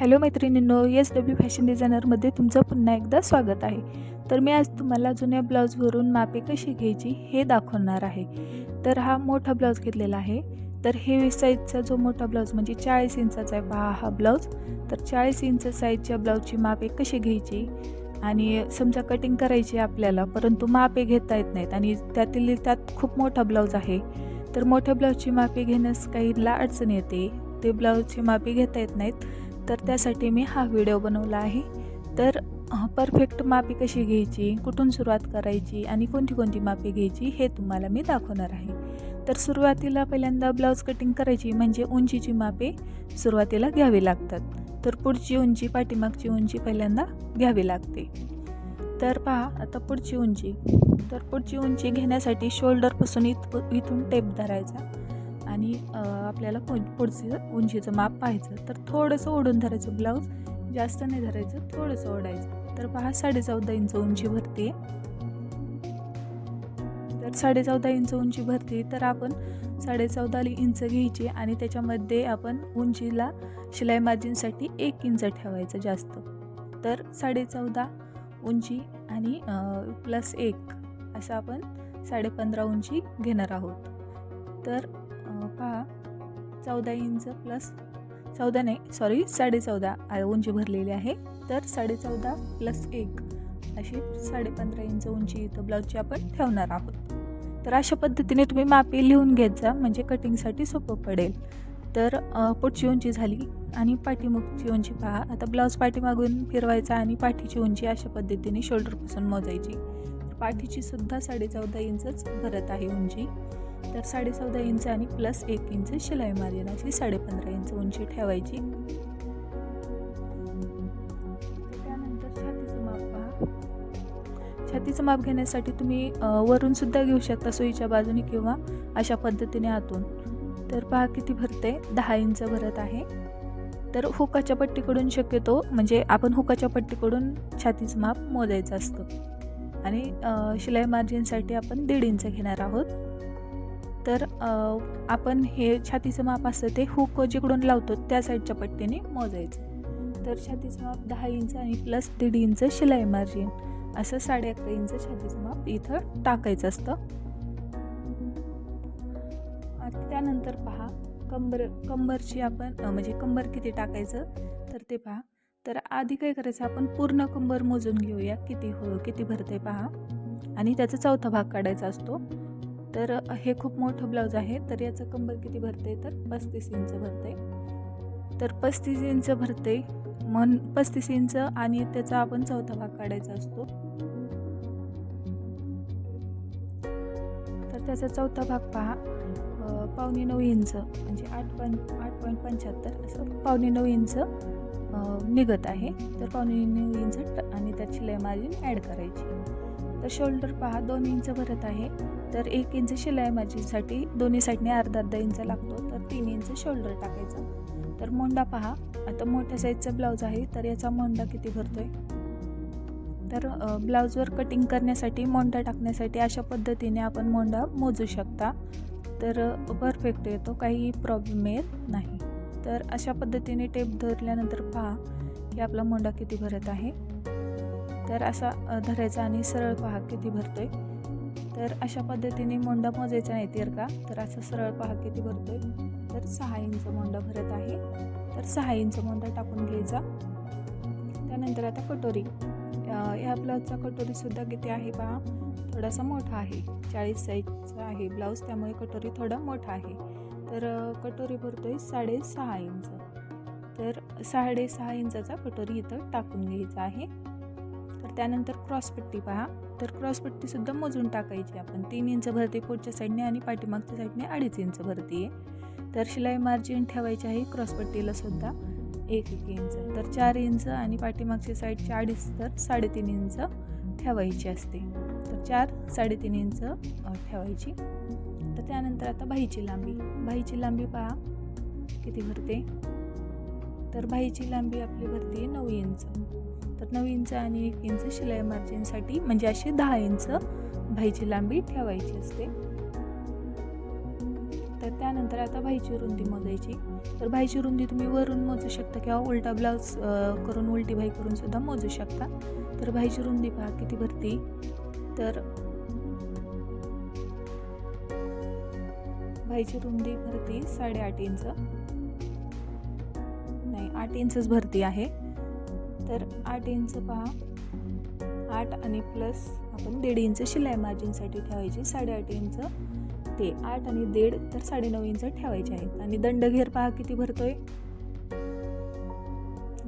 Hello मैत्रिणींनो S W fashion डिझायनरमध्ये तुमचं पुन्हा एकदा स्वागत आहे. तर मी आज तुम्हाला जुन्या ब्लाऊजवरून मापे कशी घ्यायची हे दाखवणार आहे. तर हा मोठा ब्लाऊज घेतलेला आहे. तर हे साईजचा जो मोठा ब्लाऊज म्हणजे चाळीस इंचाचा आहे पहा हा ब्लाऊज. तर चाळीस इंच साईजच्या ब्लाऊजची मापे कशी घ्यायची? आणि समजा कटिंग करायची आहे आपल्याला परंतु मापे घेता येत नाहीत आणि त्यातील त्यात खूप मोठा ब्लाऊज आहे. तर मोठ्या ब्लाऊजची मापे घेण्यास काहीला अडचण येते. ते ब्लाऊजची मापे घेता येत नाहीत. तर त्यासाठी मी हा व्हिडिओ बनवला आहे. तर परफेक्ट मापी कशी घ्यायची कुठून सुरुवात करायची आणि कोणती कोणती मापी घ्यायची हे तुम्हाला मी दाखवणार आहे. तर सुरुवातीला पहिल्यांदा ब्लाऊज कटिंग करायची म्हणजे उंचीची मापे सुरुवातीला घ्यावी लागतात. तर पुढची उंची पाठीमागची उंची पहिल्यांदा घ्यावी लागते. तर पहा आता पुढची उंची. तर पुढची उंची घेण्यासाठी शोल्डरपासून इत इथून टेप धरायचा. आणि आपल्याला पु पुढचं उंचीचं माप पाहायचं तर थोडंसं ओढून धरायचं ब्लाऊज. जास्त नाही धरायचं थोडंसं ओढायचं. तर पहा साडे चौदा इंच उंची भरते. तर साडे चौदा इंच उंची भरते तर आपण साडे चौदा इंच घ्यायची आणि त्याच्यामध्ये आपण उंचीला शिलाई मार्जिनसाठी एक इंच ठेवायचं जास्त. तर साडे चौदा उंची आणि प्लस एक असं आपण साडे पंधरा उंची घेणार आहोत. तर पहा. चौदा इंच प्लस चौदा नाही सॉरी साडेचौदा उंची भरलेली आहे. तर साडेचौदा प्लस एक अशी साडेपंधरा इंच उंची इथं ब्लाऊजची आपण ठेवणार आहोत. तर अशा पद्धतीने तुम्ही मापे लिहून घेत जा म्हणजे कटिंगसाठी सोपं पडेल. तर पुढची उंची झाली आणि पाठीमुखची उंची पहा. आता ब्लाऊज पाठीमागून फिरवायचा आणि पाठीची उंची अशा पद्धतीने शोल्डरपासून मोजायची. पाठीची सुद्धा साडेचौदा इंचच भरत आहे उंची. तर साडे चौदा इंच आणि प्लस एक इंच शिलाई मार्जिन अशी साडे पंधरा इंच उंची ठेवायची. त्यानंतर छातीचं माप पहा. छातीचं माप घेण्यासाठी तुम्ही वरून सुद्धा घेऊ शकता सोयीच्या बाजूने किंवा अशा पद्धतीने आतून. तर पहा किती भरते. दहा इंच भरत आहे. तर हुकाच्या पट्टीकडून शक्यतो म्हणजे आपण हुकाच्या पट्टीकडून छातीचं माप मोजायचं असतं. आणि शिलाई मार्जिनसाठी आपण दीड इंच घेणार आहोत. तर आपण हे छातीचं माप असतं ते हुक जिकडून लावतो त्या साईडच्या पट्टीने मोजायचं. तर छातीचं माप दहा इंच आणि प्लस दीड इंच शिलाई मार्जिन असं साडे अकरा इंच छातीचं माप इथं टाकायचं असतं. त्यानंतर पहा कंबर कंबरची आपण म्हणजे कंबर किती टाकायचं तर ते पहा. तर आधी काय करायचं आपण पूर्ण कंबर मोजून घेऊया किती हो किती भरते पहा. आणि त्याचा चौथा भाग काढायचा असतो. तर हे खूप मोठं ब्लाऊज आहे. तर याचं कंबर किती भरते तर? पस्तीस इंच भरते तर पस्तीस इंच भरते मन पस्तीस इंच आणि त्याचा आपण चौथा भाग काढायचा असतो. तर त्याचा चौथा भाग पहा. पावणे नऊ इंच म्हणजे आठ पॉईंट आठ पॉईंट पंच्याहत्तर असं पावणे नऊ इंच निघत आहे. तर पावणे नऊ इंच आणि त्यात शिलाई मार्जिन ॲड करायची. तर शोल्डर पहा दोन इंच भरत आहे. तर एक इंच शिलाई माझीसाठी दोन्ही साईडने अर्धा अर्धा इंच लागतो. तर तीन इंच शोल्डर टाकायचं. तर मोंडा पहा. आता मोठ्या साईजचा ब्लाऊज आहे तर याचा मोंडा किती भरतो आहे तर ब्लाऊजवर कटिंग करण्यासाठी मोंडा टाकण्यासाठी अशा पद्धतीने आपण मोंडा मोजू शकता. तर परफेक्ट येतो काही प्रॉब्लेम येत नाही. तर अशा पद्धतीने टेप धरल्यानंतर पहा की आपला मोंडा किती भरत आहे. तर असा धरायचा आणि सरळ पहा किती भरतो आहे तर अशा पद्धतीने मोंडा मोजायचा नाही तर का? तर असं सरळ पहा किती भरतो आहे तर सहा इंच मोंडा भरत आहे. तर सहा इंच मोंडा टाकून घ्यायचा. त्यानंतर आता कटोरी. या ब्लाऊजचा कटोरीसुद्धा किती आहे पहा? थोडासा मोठा आहे. चाळीस साईजचा आहे ब्लाऊज. त्यामुळे कटोरी थोडा मोठा आहे. तर कटोरी भरतो आहे साडेसहा इंच. तर साडेसहा इंचाचा कटोरी इथं टाकून घ्यायचा आहे. तर त्यानंतर क्रॉसपट्टी पहा. तर क्रॉसपट्टीसुद्धा मोजून टाकायची आपण. तीन इंच भरते पुढच्या साईडने आणि पाठीमागच्या साईडने अडीच इंच भरते. आहे तर शिलाई मार्जिन ठेवायची आहे क्रॉसपट्टीला सुद्धा. एक एक इंच. तर चार इंच आणि पाठीमागच्या साईडचे अडीच तर साडेतीन इंच ठेवायची असते. तर चार साडेतीन इंच ठेवायची. तर त्यानंतर आता भाईची लांबी. भाईची लांबी पहा. किती भरते? तर भाईची लांबी आपली भरते नऊ इंच. तर नऊ इंच आणि एक इंच शिलाई मार्जिनसाठी म्हणजे असे दहा इंच भाईची लांबी ठेवायची असते. तर त्यानंतर आता भाईची रुंदी मोजायची. तर भाईची रुंदी तुम्ही वरून मोजू शकता किंवा उलटा ब्लाऊज करून उलटी भाई करून सुद्धा मोजू शकता. तर भाईची रुंदी पहा किती भरती. तर भाईची रुंदी भरती साडेआठ इंच. नाही आठ इंचच भरती आहे. तर आठ इंच पहा. आठ आणि प्लस आपण दीड इंच शिलाई मार्जिनसाठी ठेवायची साडेआठ इंच. ते आठ आणि दीड तर साडेनऊ इंच ठेवायचे आहेत. आणि दंडघेर पहा किती भरतोय.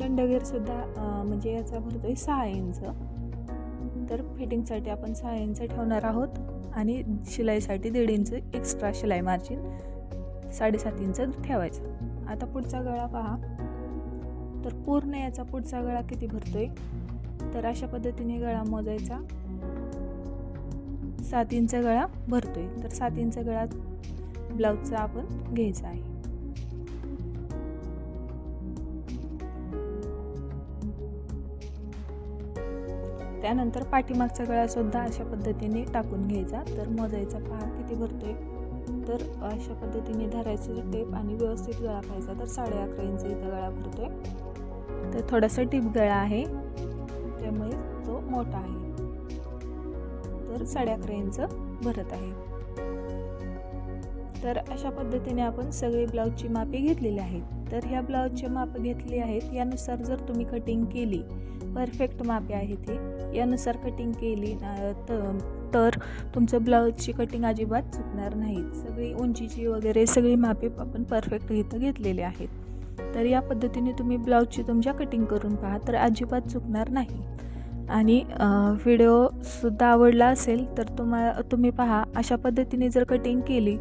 दंडघेर सुद्धा म्हणजे याचा भरतोय सहा इंच. तर फिटिंगसाठी आपण सहा इंच ठेवणार आहोत. आणि शिलाईसाठी दीड इंच एक्स्ट्रा शिलाई मार्जिन साडेसात इंच ठेवायचं. आता पुढचा गळा पहा. तर पूर्ण याचा पुढचा गळा किती भरतोय? तर अशा पद्धतीने गळा मोजायचा. सात इंच गळा भरतोय. तर सात इंच गळा ब्लाऊजचा आपण घ्यायचा आहे. त्यानंतर पाठीमागचा गळा सुद्धा अशा पद्धतीने टाकून घ्यायचा. तर मोजायचा पहा किती भरतोय. तर अशा पद्धतीने धरायचं टेप आणि व्यवस्थित गळा पाहायचा. तर साडे अकरा इंच इथं गळा भरतोय. तर थोडासा टिप गळा आहे. त्यामुळे तो मोठा आहे. तर साडे अकरा इंच भरत आहे. तर अशा पद्धतीने आपण सगळे ब्लाऊजची मापे घेतलेली आहेत. तर ह्या ब्लाऊजचे माप घेतली आहेत. यानुसार जर तुम्ही कटिंग केली परफेक्ट मापे आहे ते यानुसार कटिंग केली त- तर तुमचं ब्लाऊजची कटिंग अजिबात चुकणार नाही. सगळी उंचीची वगैरे सगळी मापे आपण परफेक्ट इथं घेतलेली आहेत. तर या पद्धतीने तुम्ही ब्लाऊजची तुमच्या कटिंग करून पहा तर अजिबात चुकणार नाही. आणि व्हिडिओसुद्धा आवडला असेल तर तुम्हा तुम्ही पहा अशा पद्धतीने जर कटिंग केली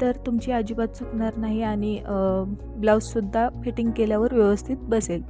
तर तुमची अजिबात चुकणार नाही आणि ब्लाऊजसुद्धा फिटिंग केल्यावर व्यवस्थित बसेल.